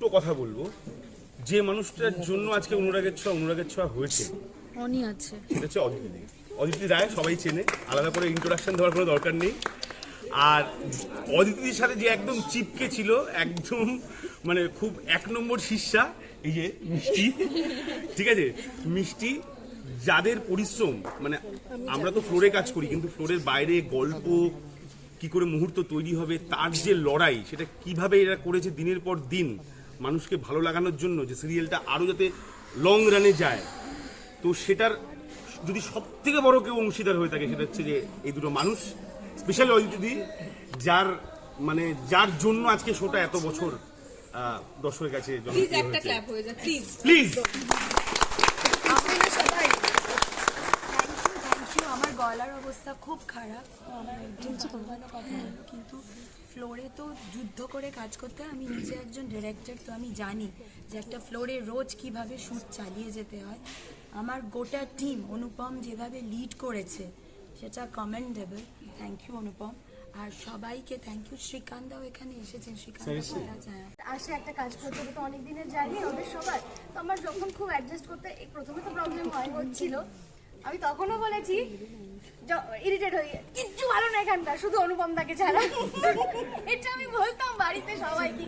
দুটো কথা বলব। যে মানুষটার জন্য আজকে অনুরাগের ছোঁয়া অনুরাগের ছোঁয়া হয়েছে অনি আছে। সেটা হচ্ছে অদিতি রায় অদিতি রায় সবাই চেনে। আলাদা করে ইন্ট্রোডাকশন দেওয়ার কোনো দরকার নেই। আর অদিতির সাথে যে একদম চিপকে ছিল একদম মানে খুব এক নম্বর শিষ্যা এই যে মিষ্টি। ঠিক আছে? মিষ্টি যাদের পরিশ্রম মানে আমরা তো ফ্লোরে কাজ করি কিন্তু ফ্লোরের বাইরে গল্প কি করে মুহূর্ত তৈরি হবে তার যে লড়াই সেটা কীভাবে এরা করেছে দিনের পর দিন মানুষকে ভালো লাগানোর জন্য যে সিরিয়ালটা আরও যাতে লং রানে যায়। তো সেটার যদি সব থেকে বড় কেউ অংশীদার হয়ে থাকে সেটা হচ্ছে যে এই দুটো মানুষ। স্পেশালি অদিতি যার মানে যার জন্য আজকে শোটা এত বছর দর্শকের কাছে প্লিজ একটা ক্ল্যাপ হয়ে যাক প্লিজ প্লিজ আপনারা সবাই থ্যাংক ইউ আমার গলার অবস্থা খুব খারাপ। আমার ভালো কথা হলো কিন্তু ফ্লোরে তো যুদ্ধ করে কাজ করতে হয়। আমি নিজে একজন ডিরেক্টর তো আমি জানি যে একটা ফ্লোরে রোজ কীভাবে শ্যুট চালিয়ে যেতে হয়। আমার গোটা টিম অনুপম যেভাবে লিড করেছে সেটা কমেন্ডেবল থ্যাংক ইউ অনুপম। আর সবাইকে থ্যাংক ইউ শ্রীকান্তাও এখানে এসেছেন শ্রীকান্ত হ্যাঁ। আসে একটা কাজ করতে করতে অনেক দিনের জার্নি ওদের সবার। তো আমার যখন খুব অ্যাডজাস্ট করতে এই প্রথমে তো প্রবলেম হয় হচ্ছিল। আমি তখনও বলেছি ইরিটেট হয়ে কিচ্ছু ভালো না এখানটা, শুধু অনুপম দাকে ছাড়া। আমি বলতাম বাড়িতে সবাইকে।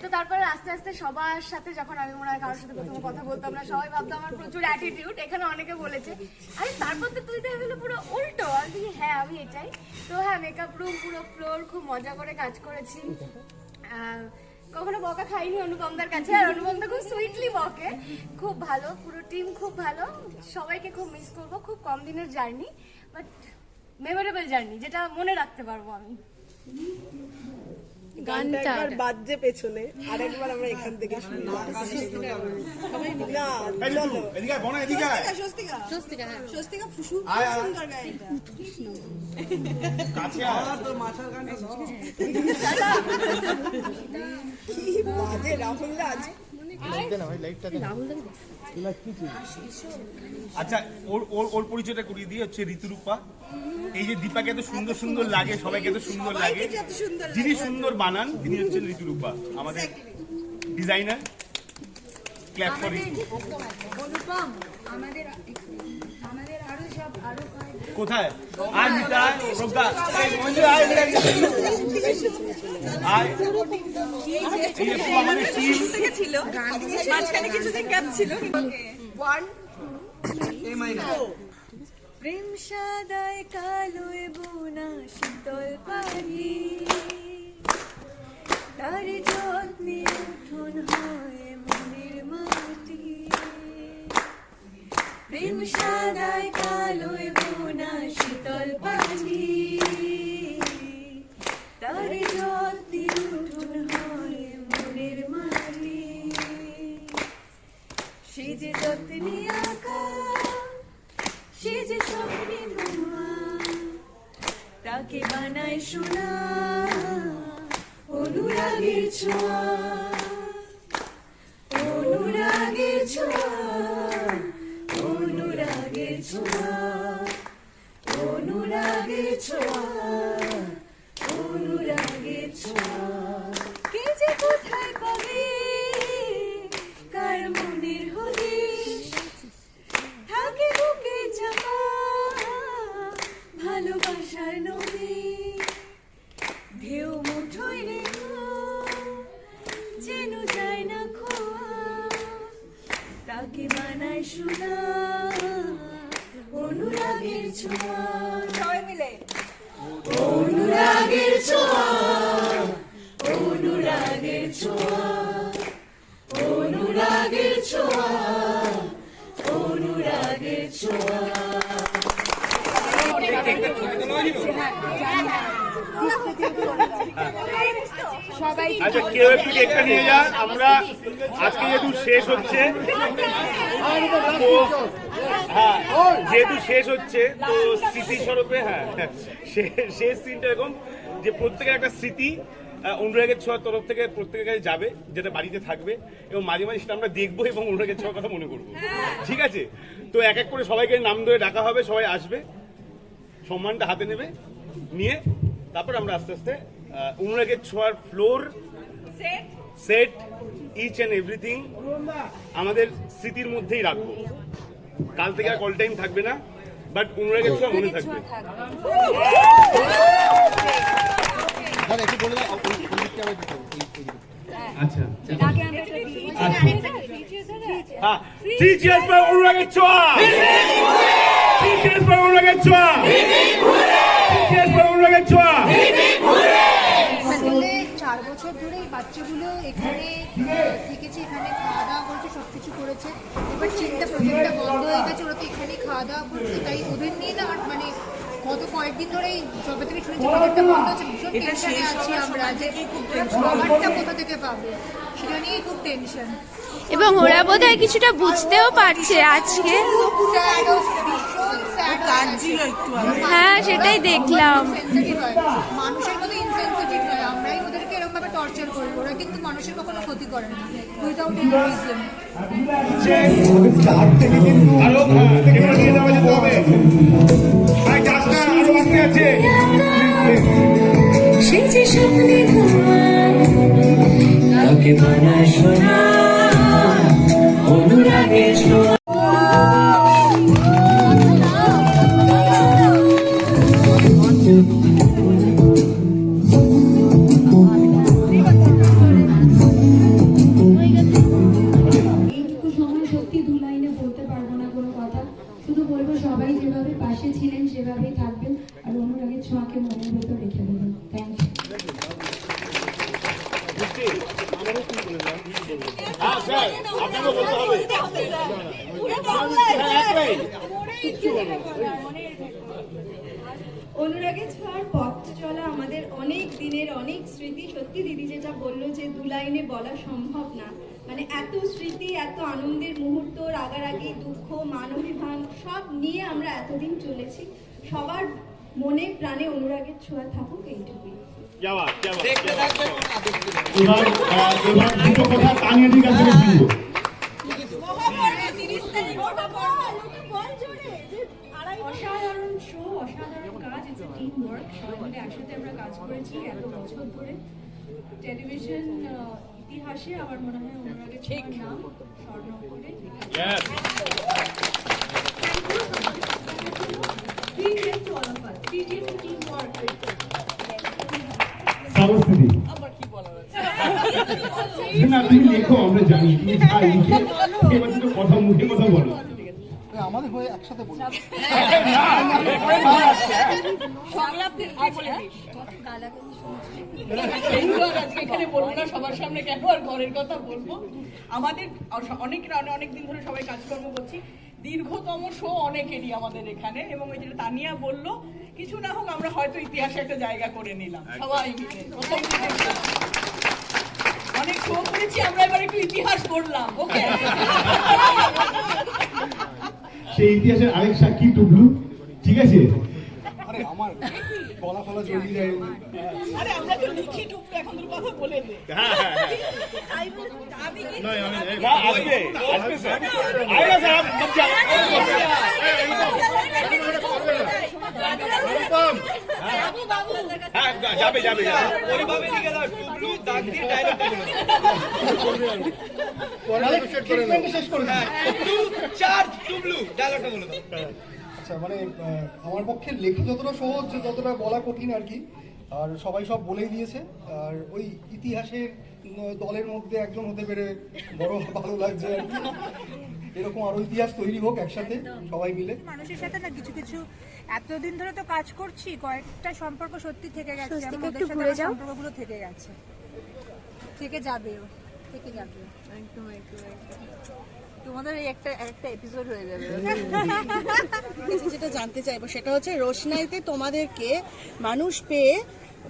তো তারপরে আস্তে আস্তে সবার সাথে যখন আমি মনে হয় কারোর সাথে প্রথমে কথা বলতাম না, সবাই ভাবতো আমার প্রচুর অ্যাটিটিউড এখানে অনেকে বলেছে, আরে, তারপর তো তুই দেখে পুরো উল্টো। আমি হ্যাঁ আমি এটাই। তো হ্যাঁ মেকআপ রুম পুরো ফ্লোর খুব মজা করে কাজ করেছি। কখনো বকা খাইনি, অনুপমদার কাছে। আর অনুপমদা খুব সুইটলি বকে। খুব ভালো, পুরো টিম খুব ভালো। সবাইকে খুব মিস করব, খুব কম দিনের জার্নি বাট মেমোরেবল জার্নি যেটা মনে রাখতে পারব আমি। গানটা একবার বাজছে পেছনে আরেকবার আমরা এখান থেকে শুনি। না এই এদিকে আয়, এদিকে স্বস্তিকা স্বস্তিকা স্বস্তিকা ফুসু আয়, আয়। সুন্দর গায়। এটা কাছে আয়। কি বাজে রাহুল রাজ। আচ্ছা ওর ওর ওর পরিচয়টা করিয়ে দিয়ে হচ্ছে ঋতুরূপা। এই যে দীপাকে এত সুন্দর সুন্দর লাগে সবাইকে এত সুন্দর লাগে। যিনি সুন্দর বানান তিনি হচ্ছেন ঋতুরূপা আমাদের ডিজাইনার ক্ল্যাপ ফর আমাদের আমাদের আমাদের আরও সব আরও কোথায়? আয় মিতা প্রজ্ঞা। আয় আয়। আয়। এই যে পুরো আমাদের টিম ছিল মাঝখানে কিছুদিন গ্যাপ ছিল। ওয়ান প্রেম সাদায় কালোয় বোনা শীতল পানি তার যত্নে উঠোন হয় প্রেম সাদায় কালোয় বোনা শীতল পানি তার যত্নে উঠোন হয় মনের মাটি সে যে যত্নে আঁকা, সে যে স্বপ্নে ধোঁয়া তাকে বানায় সোনা অনুরাগের ছোঁয়া। অনুরাগের ছোঁয়া। ছোঁয়া অনুরাগের ছোঁয়া। অনুরাগের ছোঁয়া। সবাই মিলে। অনুরাগের ছোঁয়া অনুরাগের ছোঁয়া অনুরাগের ছোঁয়া অনুরাগের ছোঁয়া। সবাই আচ্ছা কেউ একটু নিয়ে যান। আমরা আজকে যেহেতু শেষ হচ্ছে তো হ্যাঁ যেহেতু শেষ হচ্ছে তো স্মৃতি স্বরূপে হ্যাঁ শেষ সিনটা এরকম যে প্রত্যেকের একটা স্মৃতি অনুরাগের ছোঁয়ার তরফ থেকে প্রত্যেকের কাছে যাবে যেটা বাড়িতে থাকবে এবং মাঝে মাঝে সেটা আমরা দেখব এবং অনুরাগের ছোঁয়ার কথা মনে করব। ঠিক আছে? তো এক এক করে সবাইকে নাম ধরে ডাকা হবে সবাই আসবে সম্মানটা হাতে নেবে নিয়ে তারপর আমরা আস্তে আস্তে অনুরাগের ছোঁয়ার floor set each and everything আমাদের স্মৃতির মধ্যেই রাখব। কাল থেকে আর কল টাইম থাকবে না বাট অনুরাগের ছোঁয়া মনে থাকবে। দিকটা। আচ্ছা। হ্যাঁ। থ্রি চিয়ার্স ফর অনুরাগের ছোঁয়া। থ্রি চিয়ার্স ফর অনুরাগের ছোঁয়া। থ্রি চিয়ার্স ফর অনুরাগের ছোঁয়া আসলে চার বছর ধরে এই বাচ্চাগুলো এখানে থেকেছে এখানে খাওয়া দাওয়া করেছে সব কিছু করেছে। এবার চিন্তা প্রজেক্টটা বন্ধ হয়ে গেছে ওরা তো এখানেই খাওয়া দাওয়া করছে তাই ওদের নিয়ে না মানে গত কয়েকদিন ধরেই সবে থেকে শুনেছি প্রজেক্টটা বন্ধ হচ্ছে ভীষণ টেনশনে আছি আমরা যে খাবারটা কোথা থেকে পাবে সেটা নিয়েই খুব টেনশন এবং ওরা বোধহয় কিছুটা বুঝতেও পারছে আজকে। হ্যাঁ সেটাই দেখলাম। হয় মানুষের মতো ইনসেন্সিটিভ হয় আমরাই ওদেরকে এরকম ভাবে টর্চার করি ওরা কিন্তু মানুষের কখনো ক্ষতি করে না উইদাউট এনি রিজন আরও এবার নিয়ে যাওয়া যেতে হবে ভাই কাজটা আরও বাকি আছে। সে যে স্বপ্নে তাকে অনুরাগে অনুরাগের ছোঁয়ার পথ চলা আমাদের অনেক দিনের অনেক স্মৃতি। সত্যি দিদি যেটা বলল যে দু লাইনে বলা সম্ভব না। মানে এত স্মৃতি, এত আনন্দের মুহূর্ত, রাগারাগি, দুঃখ মান অভিমান সব নিয়ে আমরা এতদিন চলেছি। সবার মনে, প্রাণে অনুরাগের ছোঁয়া থাকুক, এইটুকুই। অসাধারণ শো অসাধারণ কাজ ইটস টিম ওয়ার্ক একসাথে আমরা কাজ করেছি এত বছর ধরে। টেলিভিশন ইতিহাসে আমার মনে হয় ওনার আগে ঠিক নাম স্বর্ণ করে Three years to না, তুমি লেখো, আমরা জানি, তুমি লিখে এবার দুটো কথা মুখে কথা বলো। এখানে সামনে আর ঘরের কথা বলব আমাদের অনেক অনেক দিন ধরে সবাই কাজকর্ম করছি। দীর্ঘতম শো অনেকেরই আমাদের এখানে, এবং ওই যেটা তানিয়া বলল কিছু না হোক আমরা হয়তো ইতিহাসে একটা জায়গা করে নিলাম সবাই মিলে। অনেক শো করেছি আমরা এবার একটু ইতিহাস করলাম ওকে সেই ইতিহাসের আরেক সাক্ষী টুবলু ঠিক আছে আরে আমার গলা ফলা জড়িয়ে যায় আরে আমরা তো লিখি টুকু এখন তোর কথা বলে দে হ্যাঁ হ্যাঁ তাই আমি না আসবে আসবে স্যার আয়েগা স্যার কব যাও হ্যাঁ যাবে যাবে যাবে। ট্রিটমেন্ট শেষ করে দাও। আচ্ছা মানে আমার পক্ষে লেখা যতটা সহজ ততটা বলা কঠিন আর কি। আর সবাই সব বলেই দিয়েছে। আর ওই ইতিহাসের দলের মধ্যে একজন হতে পেরে বড় ভালো লাগছে আর কি। এরকম আরও ইতিহাস তৈরি হোক একসাথে সবাই মিলে। মানুষের সাথে না কিছু কিছু এতদিন ধরে তো কাজ করছি কয়েকটা সম্পর্ক সত্যি থেকে গেছে একটু ঘুরে যাও। সম্পর্কগুলো থেকে গেছে। থেকে যাবেও থেকে যাবে একদম একদম তোমাদের এই একটা একটা এপিসোড হয়ে যাবে। যেটা জানতে চাইব সেটা হচ্ছে রোশনাইতে তোমাদেরকে মানুষ পেয়ে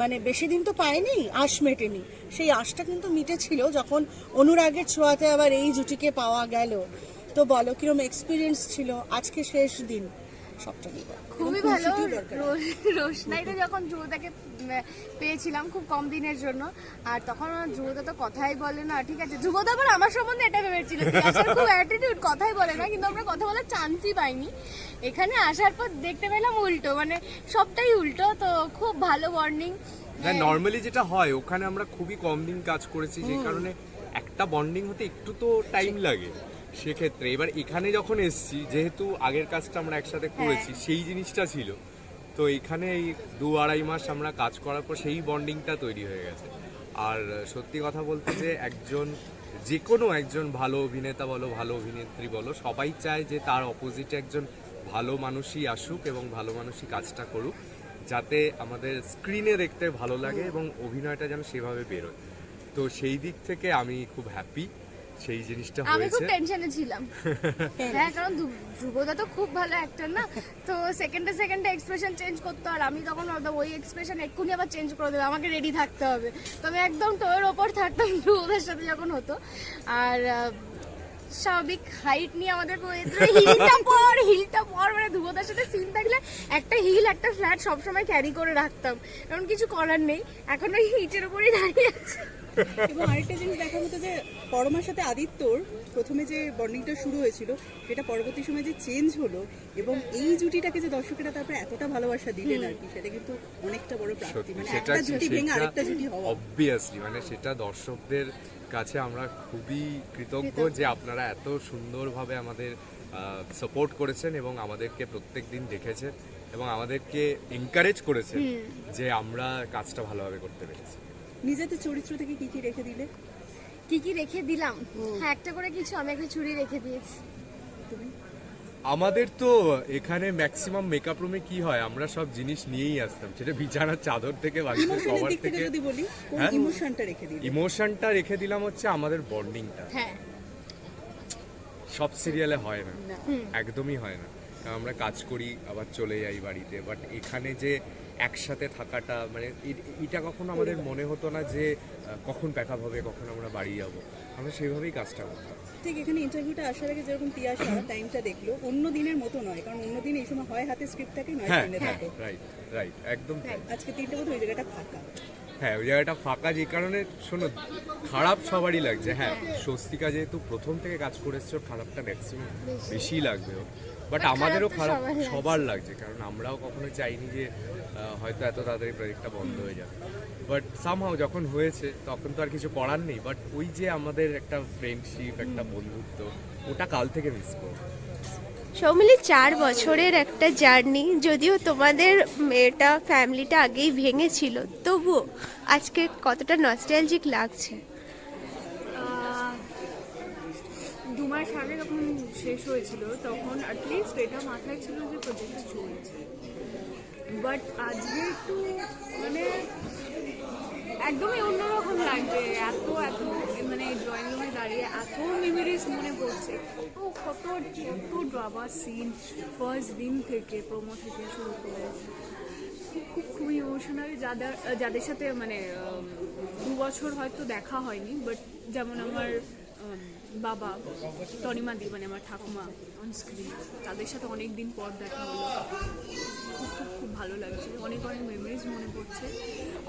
মানে বেশি দিন তো পায়নি আশ মেটেনি। সেই আশটা কিন্তু মিটেছিল যখন অনুরাগের ছোঁয়াতে আবার এই জুটিকে পাওয়া গেল। তো বলো কিরম এক্সপিরিয়েন্স ছিল? আজকে শেষ দিন। সবটা নিয়ে খুবই ভালো। রোশনাইতে যখন যুবতাকে পেয়েছিলাম খুব কম দিনের জন্য আর তখন আমার যুবতা তো কথাই বলে না ঠিক আছে? যুবতা আবার আমার সম্বন্ধে এটা ভেবেছিল খুব অ্যাটিটিউড কথাই বলে না কিন্তু আমরা কথা বলার চান্সই পাইনি। এখানে আসার পর দেখতে পেলাম উল্টো মানে সবটাই উল্টো তো খুব ভালো বর্নিং না নর্মালি যেটা হয় ওখানে আমরা খুবই কম দিন কাজ করেছি যে কারণে একটা বন্ডিং হতে একটু তো টাইম লাগে। সেক্ষেত্রে এবার এখানে যখন এসছি যেহেতু আগের কাজটা আমরা একসাথে করেছি সেই জিনিসটা ছিল। তো এখানে এই দু আড়াই মাস আমরা কাজ করার পর সেই বন্ডিংটা তৈরি হয়ে গেছে। আর সত্যি কথা বলতে যে একজন যে কোনো একজন ভালো অভিনেতা বলো ভালো অভিনেত্রী বলো সবাই চায় যে তার অপোজিটে একজন ভালো মানুষই আসুক এবং ভালো মানুষই কাজটা করুক যাতে আমাদের স্ক্রিনে দেখতে ভালো লাগে এবং অভিনয়টা যেন সেভাবে বেরোয়। তো সেই দিক থেকে আমি খুব হ্যাপি সেই জিনিসটা আমি খুব টেনশনে ছিলাম। হ্যাঁ কারণ ধ্রু- ধ্রুবদা তো খুব ভালো অ্যাক্টর না? তো সেকেন্ডে সেকেন্ডে এক্সপ্রেশন চেঞ্জ করতো আর আমি তখন ভাবতাম ওই এক্সপ্রেশন এক্ষুনি আবার চেঞ্জ করে দেবে আমাকে রেডি থাকতে হবে। তো আমি একদম তোর ওপর থাকতাম ধ্রুবদার সাথে যখন হতো। আর স্বাভাবিক হাইট নিয়ে আমাদের হিলটা পর হিলটা পর মানে ধ্রুবদার সাথে সিন থাকলে একটা হিল একটা ফ্ল্যাট সবসময় ক্যারি করে রাখতাম। কারণ কিছু করার নেই এখন ওই হিটের উপরেই দাঁড়িয়ে আছে। এবং আরেকটা জিনিস দেখার মতো যে পরমার সাথে আদিত্যর প্রথমে যে বন্ডিংটা শুরু হয়েছিল সেটা পরবর্তী সময় যে চেঞ্জ হলো এবং এই জুটিটাকে যে দর্শকেরা তারপরে এতটা ভালোবাসা দিলেন আর কি সেটা কিন্তু অনেকটা বড় প্রাপ্তি। মানে একটা জুটি ভেঙে আরেকটা জুটি হওয়া। অবভিয়াসলি মানে সেটা দর্শকদের কাছে আমরা খুবই কৃতজ্ঞ যে আপনারা এত সুন্দরভাবে আমাদের সাপোর্ট করেছেন এবং আমাদেরকে প্রত্যেক দিন দেখেছেন এবং আমাদেরকে এনকারেজ করেছেন যে আমরা কাজটা ভালোভাবে করতে পেরেছি। নিজেদের চরিত্র থেকে কি কি রেখে দিলে? কি কি রেখে দিলাম? হ্যাঁ একটা করে কিছু আমি একটা চুড়ি রেখে দিয়েছি। আমাদের তো এখানে ম্যাক্সিমাম মেকআপ রুমে কি হয়? আমরা সব জিনিস নিয়েই আসতাম। সেটা বিছানার চাদর থেকে বালিশের কভার থেকে যদি বলি হ্যাঁ? ইমোশনটা রেখে দিলে? ইমোশনটা রেখে দিলাম হচ্ছে আমাদের বন্ডিংটা হ্যাঁ। সব সিরিয়ালে হয় না। একদমই হয় না। আমরা কাজ করি আবার চলে যাই বাড়িতে। বাট এখানে যে একসাথে থাকাটা মানে এটা কখনো আমাদের মনে হতো না যে কখন প্যাকআপ হবে কখন আমরা বাড়ি যাব। আমরা সেইভাবেই কাজটা করতাম। ঠিক এখানে ইন্টারভিউটা আসার আগে যেরকম তিয়াশা টাইমটা দেখল অন্য দিনের মতো নয় কারণ অন্য দিন এই সময় হয় হাতে স্ক্রিপ্ট থাকে নয় হ্যাঁ থাকে। রাইট রাইট একদম আজকে তিনটে মতো ওই জায়গাটা ফাঁকা। হ্যাঁ ওই জায়গাটা ফাঁকা যে কারণে শোনো খারাপ সবারই লাগছে। হ্যাঁ স্বস্তিকা যেহেতু প্রথম থেকে কাজ করে এসছে খারাপটা ম্যাক্সিমাম বেশি লাগবে বাট আমাদেরও খারাপ সবার লাগছে। কারণ আমরাও কখনো চাইনি যে হয়তো এত তাড়াতাড়ি প্রজেক্টটা বন্ধ হয়ে যাবে বাট সামহাও যখন হয়েছে তখন তো আর কিছু করার নেই। বাট ওই যে আমাদের একটা ফ্রেন্ডশিপ একটা বন্ধুত্ব ওটা কাল থেকে মিস করব। সৌমিলি চার বছরের একটা জার্নি যদিও তোমাদের মেয়েটা ফ্যামিলিটা আগেই ভেঙেছিল তবুও আজকে কতটা নস্টালজিক লাগছে? মাস আগে যখন শেষ হয়েছিল, তখন অ্যাটলিস্ট এটা মাথায় ছিল যে প্রজেক্টটা চলছে। বাট আজকে একটু মানে একদমই অন্যরকম লাগছে, এত এত মানে ড্রয়িং রুমে দাঁড়িয়ে এত মেমোরিজ মনে পড়ছে। কত কত কত সিন ফার্স্ট দিন থেকে প্রোমো থেকে শুরু করে। খুব, খুবই ইমোশনাল যাদের যাদের সাথে মানে দু বছর হয়তো দেখা হয়নি বাট যেমন আমার বাবা তনিমাদি মানে আমার ঠাকুমা অন স্ক্রিন তাদের সাথে অনেক দিন পর দেখা হলো। খুব খুব খুব ভালো লাগছে। অনেক অনেক মেমোরিজ মনে পড়ছে।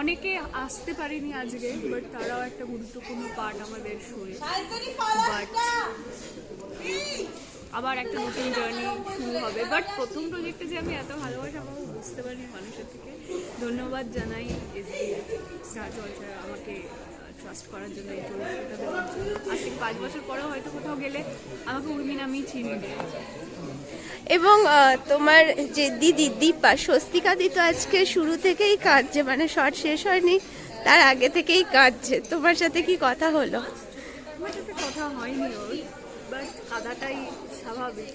অনেকে আসতে পারেনি আজকে বাট তারাও একটা গুরুত্বপূর্ণ পার্ট আমাদের শোয়ে বাট আবার একটা নতুন জার্নি শুরু হবে। বাট প্রথম প্রজেক্টে যে আমি এত ভালোবাসা পাবো বুঝতে পারিনি মানুষের থেকে। ধন্যবাদ জানাই এসবি স্টার আমাকে ট্রাস্ট করার জন্য এই চরিত্রটা দেওয়ার জন্য আজ থেকে পাঁচ বছর পরেও হয়তো কোথাও গেলে আমাকে উর্মি নামেই চিনবে। এবং তোমার যে দিদি দীপা স্বস্তিকা দি তো আজকে শুরু থেকেই কাঁদছে মানে শর্ট শেষ হয়নি তার আগে থেকেই কাঁদছে। তোমার সাথে কি কথা হলো? আমার সাথে কথা হয়নি ওর বাট কাদাটাই স্বাভাবিক।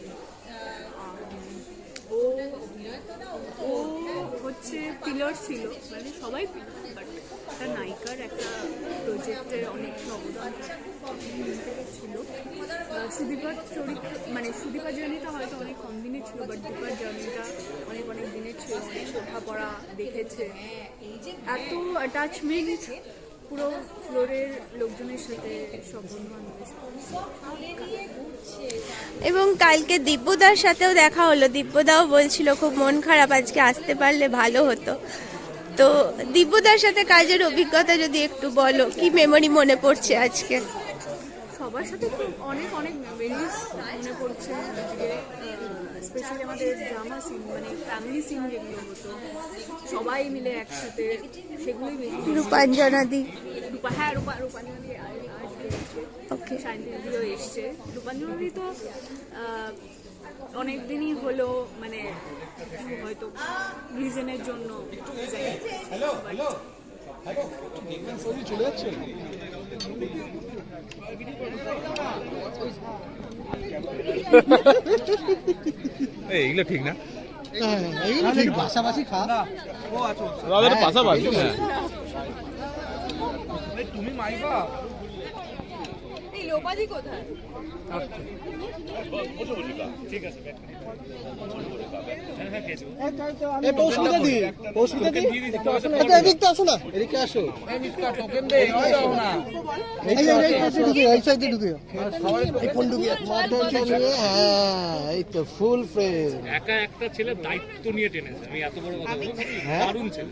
ও ও হচ্ছে পিলার ছিল মানে সবাই পিলার একটা নায়িকার একটা প্রজেক্টের অনেক অবদান ছিল। সুদীপার চরিত্র মানে সুদীপার জার্নিটা হয়তো অনেক কম দিনের ছিল বাট দীপার জার্নিটা অনেক অনেক দিনের ছিল। অনেক লেখাপড়া দেখেছে। এত অ্যাটাচমেন্ট পুরো ফ্লোরের লোকজনের সাথে সব এবং কালকে দিব্যদার সাথেও দেখা হলো। দিব্যদাও বলছিল, খুব মন খারাপ, আজকে আসতে পারলে ভালো হতো। তো দিব্যদার সাথে কাজের অভিজ্ঞতা যদি একটু বলো কি মেমরি মনে পড়ছে আজকে? সবার সাথে অনেক অনেক মেমোরিজ মনে পড়ছে। স্পেশালি আমাদের ড্রামা সিন মানে ফ্যামিলি সিন যেগুলো হতো সবাই মিলে একসাথে সেগুলোই বেশি রূপাঞ্জনা দি রূপা হ্যাঁ রূপা. সায়ন্তী দিদিও এসছে। রূপাঞ্জলি দিদি তো অনেক দিনই হলো মানে হয়তো রিজনের জন্য। এইগুলো ঠিক না? পাশাপাশি খা। আমাদের পাশাপাশি হ্যাঁ। এই লোপাদি কোথায়? এদিকটা আসো না। এদিকে আসো এই এই সাইডে ঢুকে এই ফোন ঢুকে মাথা নিয়ে হ্যাঁ এই তো ফুল ফ্রেম একা একটা ছেলে দায়িত্ব নিয়ে টেনেছে। আমি এত বড় কথা বলছি দারুণ ছেলে।